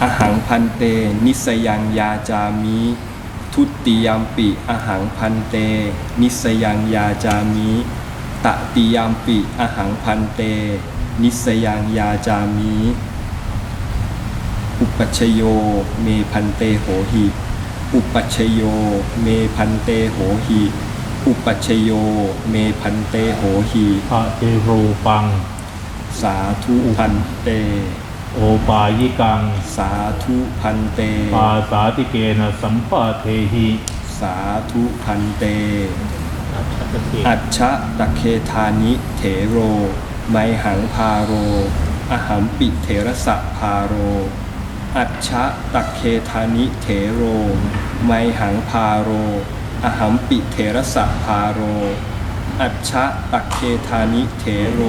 พันเต นิสยังยาจามิ ทุติยมปิอหังพันเต นิสยังยาจามิตติยมปิอหังพันเต นิสยังยาจามิอุปัชฌโยเมพันเตโหหิอุปัชฌโยเมพันเตโหหิอุปัชฌโยเมพันเตโหหิพระเทรูปัง สาธุพันเต โอปายิกัง สาธุพันเต ปาสาติเกนะสัมปะเทหิสาธุพันเต อัจฉะตะเคธานิเถโร ไมหังพาโร อหัมปิเถระสะพาโร อัจฉะตะเคธานิเถโร ไมหังพาโร อหัมปิเถระสะพาโร อัจฉะตะเคธานิเถโร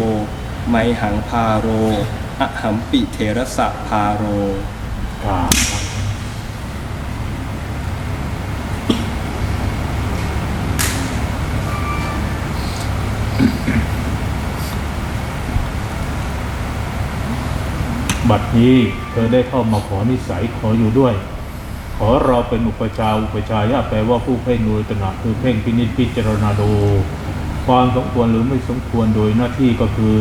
ไมหังพาโร อหัมปิเถระสะพาโรกราบบัดนี้เธอได้เข้ามาขอนิสัยขออยู่ด้วย ขอเราเป็นอุปชาอุปชายะแปลว่าผู้เพ่งโดยตระหนักคือเพ่งพินิจพิจารณาดู ความสมควรหรือไม่สมควรโดยหน้าที่ก็คือ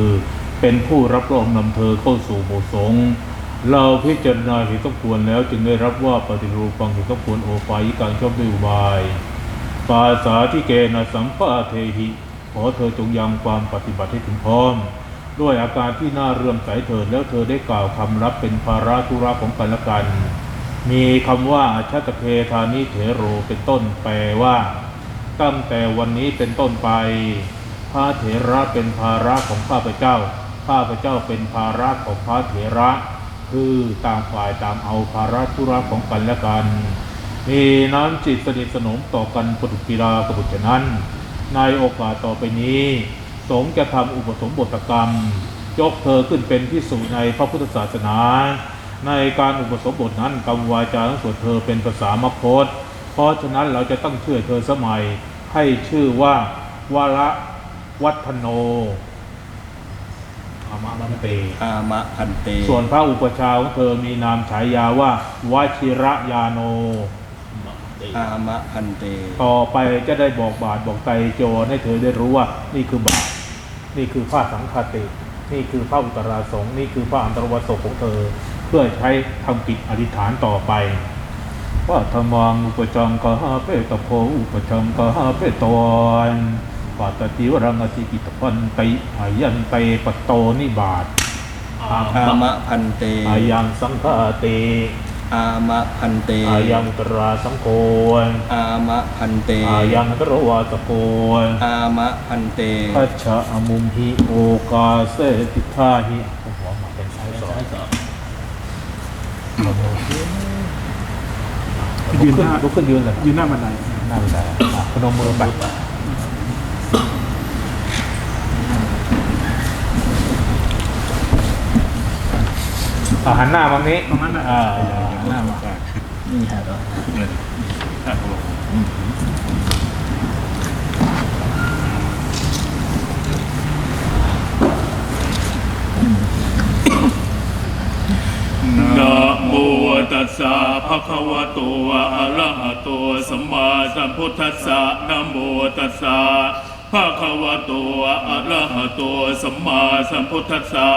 เป็นผู้รับรองนำเธอเข้าสู่หมู่สงเราพิจารณาเห็นสมควรแล้วจึงได้รับว่าปฏิรูปังเห็นสมควรโอปายิกังชอบด้วยอุบายปาสาที่เกนะสัมปะเทหิ ขอเธอจงยังความปฏิบัติให้ถึงพร้อม ด้วยอาการที่น่าเรื่อมใสเถิดแล้วเธอได้กล่าวคำรับเป็นภาระธุระของกันและกัน มีคำว่าอาชาตเพธานิเถโรเป็นต้นแปลว่า ตั้งแต่วันนี้เป็นต้นไปพระเถระเป็นภาระของข้าพเจ้า ข้าพเจ้าเป็นภาระของพระเถระ คือต่างฝ่ายต่างเอาภาระธุระของกันและกันมีน้ำจิตสนิทสนมต่อกันปฏิกิรากบุตรฉะนั้น ในโอกาสต่อไปนี้ สงจะทำอุปสมบทกรรม ยกเธอขึ้นเป็นที่สูในพระพุทธศาสนา ในการอุปสมบทนั้นกรรมวาจาของส่วนเธอเป็นภาษามคต เพราะฉะนั้นเราจะต้องชื่อเธอสมัยให้ชื่อว่าวระวัฒโน อามะมันเต อามะพันเตส่วนพระอุปชฌาย์ของเธอมีนามฉายาว่าวชิระยาโน อามะพันเต ต่อไปจะได้บอกบาทบอกไตรโจรให้เธอได้รู้ว่า นี่คือบาท นี่คือผ้าสังฆาติ นี่คือผ้าอุตราสงฆ์นี่คือผ้าอันตรวสกของเธอ เพื่อใช้ทำกิจอธิษฐานต่อไปว่าธรรมังอุปจังกหาเปตโพอุปจังกหาเปตวัน ปัตติวรังอติกิตพันติอายันเตปตโตนิบาทอามะพันเตอายังสังฆาติอามะพันเตอายังตราสังโฆอามะพันเตอายังตรวาสโกอามะพันเตพัชชะอมุมหิโอกาเสติทาหิผมหัวมาเป็นซ้ายสองยืนหน้าลุกขึ้นยืนเลยยืนหน้าบันไดหน้าบันไดอะพนมมือไป อะหันหน้ามานี้ตรงนั้นน่ะอ่าหันหน้ามานี่ฮะเหรอนะโมตัสสะภะคะวะโตอะระหะโตสัมมาสัมพุทธัสสะนะโมตัสสะ ภะคะวะโตอะระหะโตสัมมาสัมพุทธัสสะ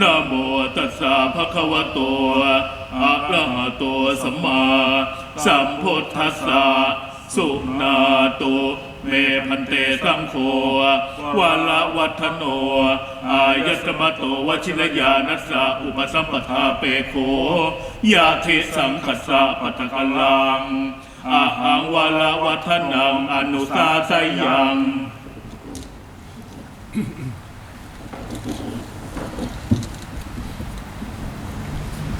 นะโมตัสสะภะคะวะโตอะระหะโตสัมมาสัมพุทธัสสะสุนาตุเมพันเตสังโฆวาลวัฒโน อายตมโตวชิรยานัสสะอุปสัมปทาเปโคยาทิสังคัสสะปัตตะลัง อาหังวาลวัฒนังอนุสาสยัง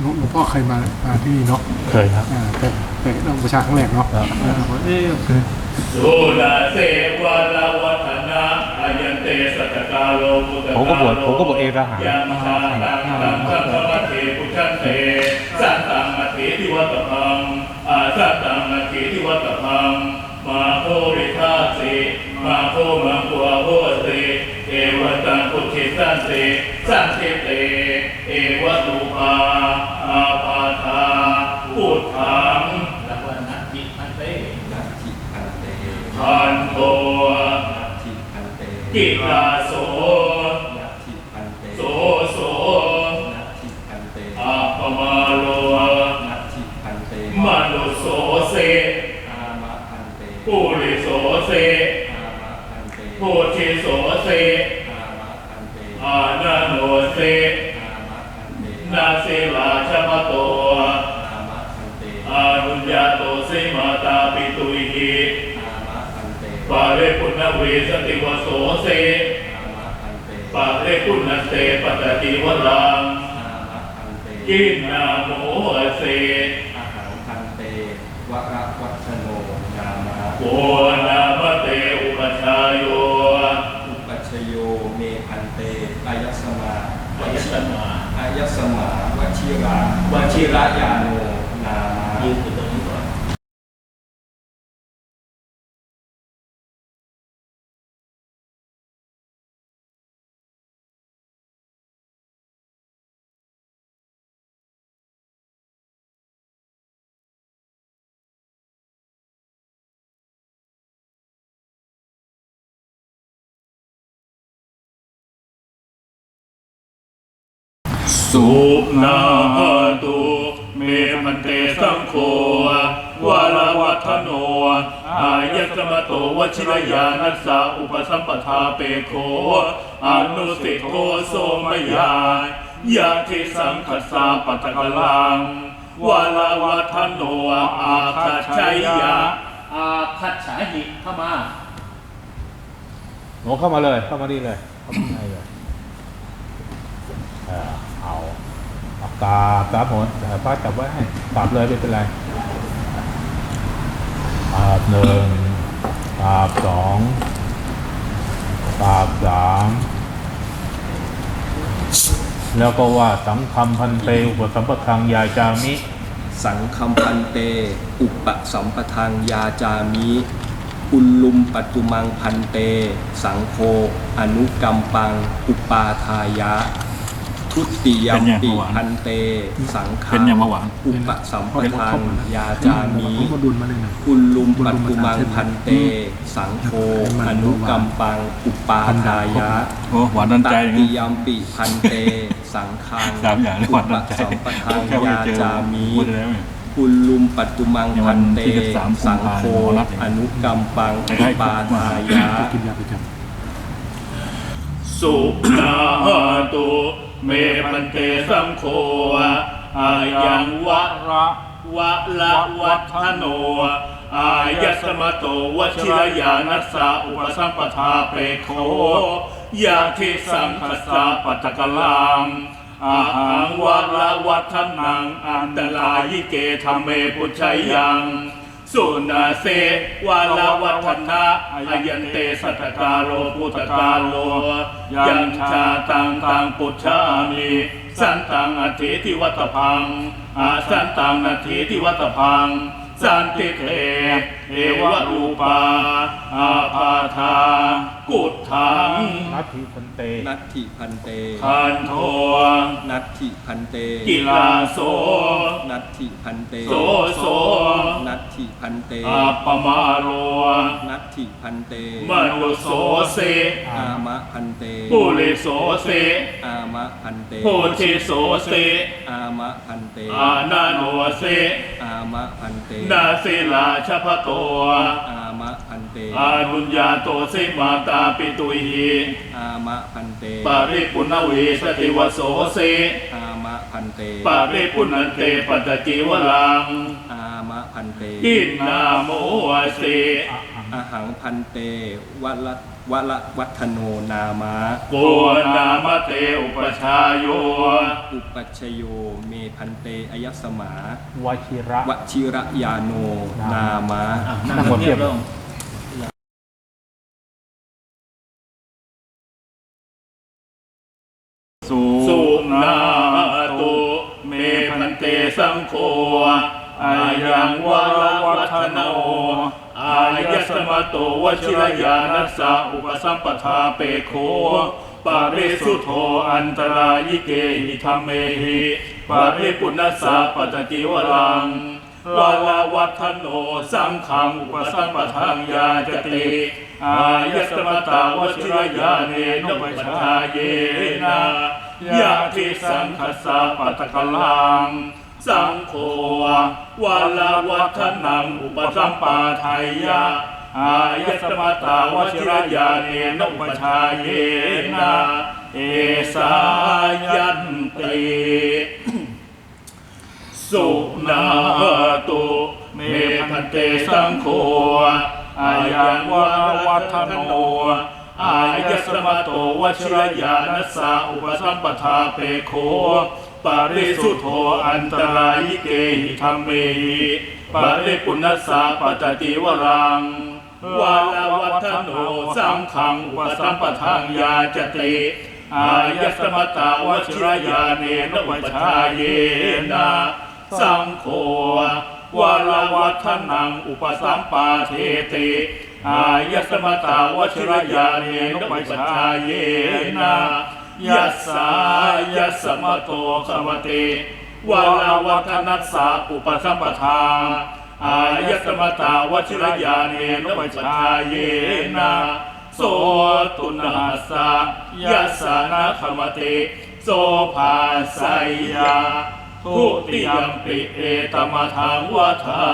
หลวงหลวงพ่อเคยมามาที่นี่เนาะเคยครับอ่าแต่แต่ต้องประชาครั้งแรกเนาะครับเออผมเอ๊ะสุลาเสวาลวัฒนะอายันเตสัจกาโลมุตตะผมก็บวชผมก็บวชเองทหารยังชาตังตังสังฆมัตเถปุชันเตสันตังมัตเถทิวัตพังอาสัตตัง ขีทิวัตถังมาโคริธาสิมาโคมาโคอาโวสิเอวตันปุจิสันสิสันเทเตเอวตุภาอาภาธาพุทธังแล้วก็นัติพันเตนัตติพันเตพันโตนัตติพันเตจิตา นเตนาเสลาชมโตอามะพันเตอานุญญาโตเสมาตาปิตุยหิอามะพันเตปาเรปุณณเวสติวโสเสอามะพันเตปาเรปุณณเสปตติวรังอามะพันเตกินนาโมเสอาหังพันเตวระวัชโนนามะโกนามเตอุปชายโยอุปัชฌโยเมพันเตอายสมาวยสมา อายสมาวชิราวชิระยาน สุนาหตุเมมันเตสังโฆวาลวัฒโนอายตมโตวชิรยานัสสะอุปสัมปทาเปโคอนุสิโกโสมยายาทิสังคสาปัตตกลังวาลวัฒโนอาคาชัยยาอาคัดฉาหิเข้ามาหเข้ามาเลย เข้ามานี่เลยเข้ามาในเลยออเอา เอากราบกราบหมดแต่ป้าจับไว้ให้กราบเลยไม่เป็นไรกราบหนึ่งกราบสองกราบสามแล้วก็ว่าสังคำพันเตอุปสัมปทังยาจามิ สังคัมพันเต อุปสัมปทางยาจามิอุลลุมปัตุมังพันเต สังโฆอนุกรรมปัง อุปาทายะ ทุติยมปิพันเต สังฆัเป็นอย่างเมื่อวานอุปสัมปทางยาจามิผมก็ดุลมาเลยนะอุลลุมปัตตุมังพันเต สังโฆอนุกรรมปังอุปาทายะโอ้หวานดันตัใจตอย่างตินี้ยมปิพันเต สังฆังสามอย่างเลยอุหวานปดันใจสัมปทางแค่ไม่ยาเจอจามิพูดได้ไหมอุลลุมปัตตุมังพันเตในวันที่13สังโฆกุมภาพันธ์อนุกรรมปังใกอุล้ๆปาทายะกินยาประจสุนาหตุ เมพันเตสังโฆอายังวะระวะละวัฒโน อายสมโตวชิรยานัสสะอุปสัมปทาเปโคยาทิสังคสาปัตกลังอาหังวะละวัฒนังอันตลายิเกธรรมเมปุชัยยัง สุนาเสวาลาวัฒนะอายันเตสัตตกาโลปุตตกาโลยัญชาตังตังปุชชามิสันตังอธิทิวัตพังอาสันตังนาทีทิวัตพังสันติเทเอวะรูปาอาพาธากุฏถังนัตถิพันเตนัตถิพันเตคันโทนัตถิพันเต กิลาโสนัตถิพันเต โสโส นัตถิพันเต อาปมาโรนัตถิพันเต มนุโสเสอามะพันเต ปุริโสเส อามะพันเต โพธิโสเส อามะพันเต อานาโนเส อามะพันเต นาสิลาชพโต อามะพันเต อานุญญาโตสิมาตาปิตุยหิอามะพันเต ปาริปุณเวสติวโสเส อามะพันเต ปาริปุณันเตปัตจิวลังอามะ พันเตกินนาโมเสอาหังพันเตวัละวัละวัฒโนนามะโกนามเตอุปชายโย อุปัชฌโยเมพันเตอยัสมาวชิระวชิระยาโนนามะนั่งบนเทียบสุนาตุเมพันเตสังโฆ อายังวาลวัฒโนอายสมโตวชิรยานัสสะอุปสัมปทาเปโคปาริสุโธอันตรายิเกหิธรรมเมหิปาริปุณสสะปัจจิวรังวาลาวัฒโนสังขังอุปสัมปทังยาจติอายสมตาวชิรยาเนนุปชาเยนะยาทิสังคสาปัตตกลัง สังโฆวาลาวัฒนังอุปสัมปาทายะอายสมตาวชิรยาเนนุปชาเยนะเอสายันติสุนาตุเมพันเตสังโฆอายังวาวัฒโนอายสมโตวชิรยานัสสาอุปสัมปทาเปโค ปาริสุทโธอันตรายเกหิธรรมเมหิปาริปุณสสาปตติวรังวาลาวัฒโนสังขังอุปสัมปทังยาจติอายสมตาวชิรยาเนนวัชาเยนะสังโฆวาลาวัฒนังอุปสัมปาเทติอายสมตาวชิรยาเนนวัชาเยนะ ยัสสายัสมโตขมติวาลาวัฒนัสสาอุปสัมปทาอายสมตาวชิรยาเนนวชาเยนะโสตุนาสะยัสสานะขมติโสภาสยยาทุติยมปิเอตมะทังวัฏา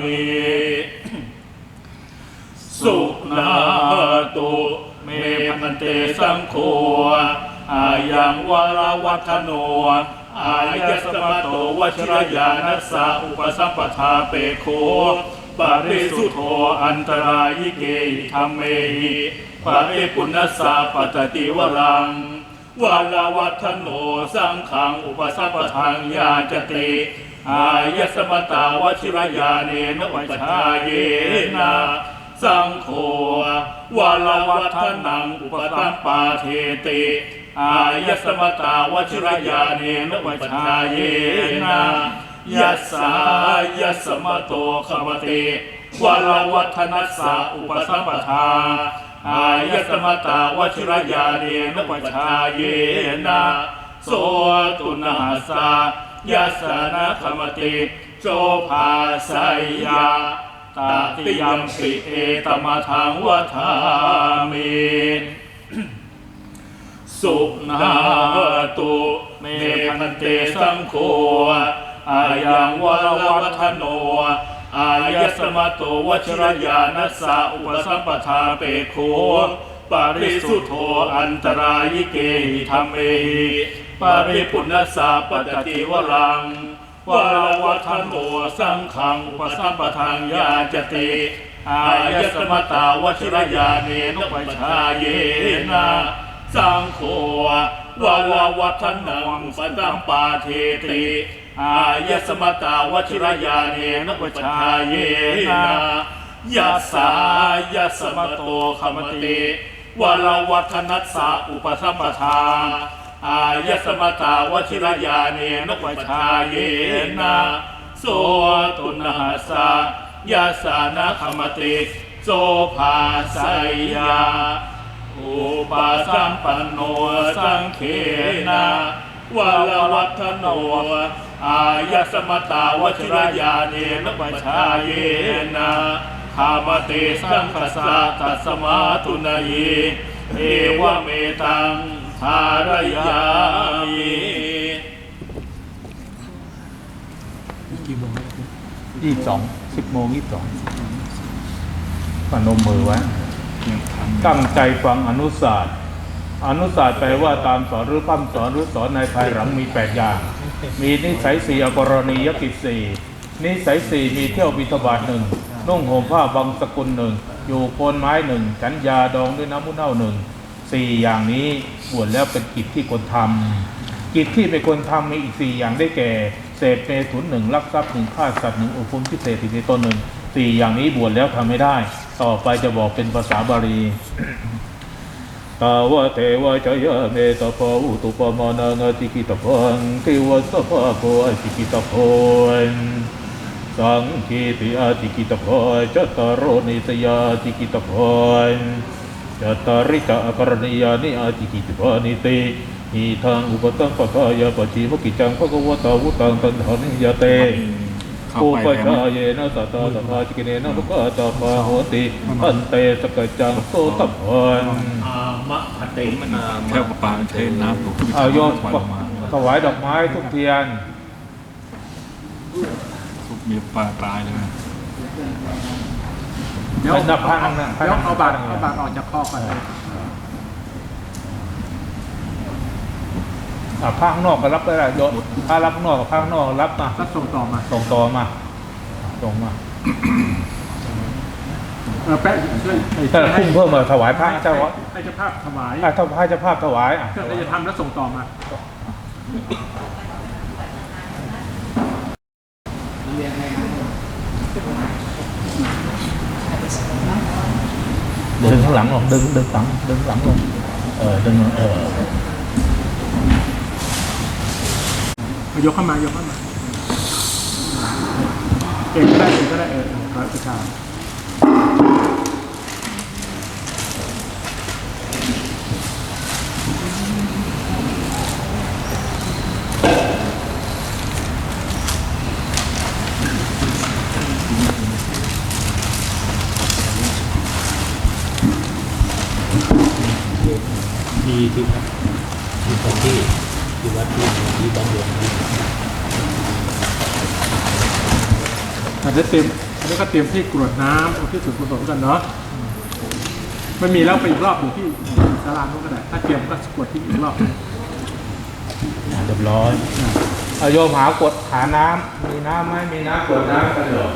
มิสุนาตุเมพันเตสังโฆ อายังวาราวัฒโนอายสมโตวชิรยานัสสาอุปสัมปทาเปโคปาริสุโธอันตรายเกธรรมเมหิปาริปุณสาปตติวรังวาลาวัฒโนสังขังอุปสัมปทังยาจติอายสมตาวชิรยาเนนวัชาเยนะสังโฆวาลาวัฒนังอุปสัมปาเทติ อายสมตาวชิรยาเนนวชาเยนะยัสสายัสสมโตขมติวาลาวัฒนัสสาอุปสัมปทาอายสมตาวชิรยาเนนวชาเยนะโสตุนาสายัสนะขมติโสภาสยยาตาติยมปิเอตมะทังวัฏามิ สุนาตุเมพันเตสังโฆอายังวรวัฒโน อายสมโตวชรยานัสสาอุปสัมปทาเปโคปาริสุโธอันตรายเกหิธรรมเมหิปาริปุณสสาปตติวรังวรวัฒโนสังขังอุปสัมปทังยาจติอายสมตาวชิรยาเนนปชาเยนะ สังโฆวาลาวัฒนังปัตตัมปาเทติอายสมตาวชิรยาเนนปชาเยนะยัสสายัสมโตขมติวาลาวัฒนัสสาอุปสัมปทาอายสมตาวชิรยาเนนปชาเยนะโสตุนาสายัสานะขมติโสภาสยา อุปสัมปันโนสังเขนะวาลวัฒโนอายสมตาวชิรยาเนนปชาเยนะขามเตสังคสาตัสมาตุนายเอวเมตังทารยามิกี่โมงยี่สองสิบโมงยี่สองพนมมือไว้ ตั้งใจฟังอนุศาสตร์ อนุศาสตร์แปลว่าตามสอนหรือพัมสอนหรือสอนในภายหลังมีแปดอย่าง มีนิสัยสี่อกรณียกิจสี่นิสัยสี่มีเที่ยวบิทบาทหนึ่งนุ่งห่มผ้าบางสกุลหนึ่ง อยู่โคนไม้หนึ่งฉันยาดองด้วยน้ำมุนเน่าหนึ่งสี่อย่างนี้บวชแล้วเป็นกิจที่ควรทำกิจที่ไม่ควรทำมีอีกสี่อย่างได้แก่ เสพเมถุนหนึ่งลักทรัพย์หนึ่งฆ่าสัตว์หนึ่งอุปมพิเศษติดในตนหนึ่ง สี่อย่างนี้บวชแล้วทำไม่ได้ ต่อไปจะบอกเป็นภาษาบาลีตาวะเทวะจยะเมตตาอุตุปมานังติกิตาพังเทวะสัพพะโพอติกิตาพันสังคีติอติกิตาพันจตารนิสยาติกิตาพันจตาริกะอกรณิยานิอติกิตาพันิติอีทางอุปตังปะกายาปจิมกิจังภะคะวะตาวุตังตันหานิยเต ปูปะชาเยนะสัตตาสัทธาจิกิเนนะทุกขตาปาโหติอันเตสกจังโสตพันอามะคติแค่ปางเทน้ำหลวงพ่อเอาโยมถวายออกมาถวายดอกไม้ทุกเทียนมีปลาตายเลยนะเดี๋ยวไม่นับพระนั่งนะพระเดี๋ยวนั่งเอาบาตรพระนั่งเอาบาตรออกจากคอก่อน อะผ้าข้างนอกก็รับได้ละโยมผ้ารับข้างนอกกับผ้าข้างนอกรับมาแล้วส่งต่อมาส่งต่อมาส่งมาเออแปะช่วยถ้าคุ้มเพิ่มมาถวายพระเจ้าให้วะให้เจ้าภาพถวายอะถ้าพระเจ้าภาพถวายอะเครื่องราชทำแล้วส่งต่อมาดึงข้างหลังลงดึงดึงหลังดึงหลังลงเออดึงเออ เอา ยกเข้ามายกเข้ามาเองก็ได้เองก็ได้เออเออร้อยประชา มีที่วัดมีคนที่ที่วัดที่ที่บ้านหลวงที่ อันนี้เตรียมอันนี้ก็ เตรียมที่กรวดน้ำอุที่สุดกุศลกันเนาะไม่มีแล้วไปอีกรอบหนึ่งที่ศาลานู้นก็ได้ถ้าเตรียมก็กรวดที่อีกรอบเรียบร้อยเอาโยมหากดหาน้ำมีน้ำไหมมีน้ำกดน้ำกันเหรอ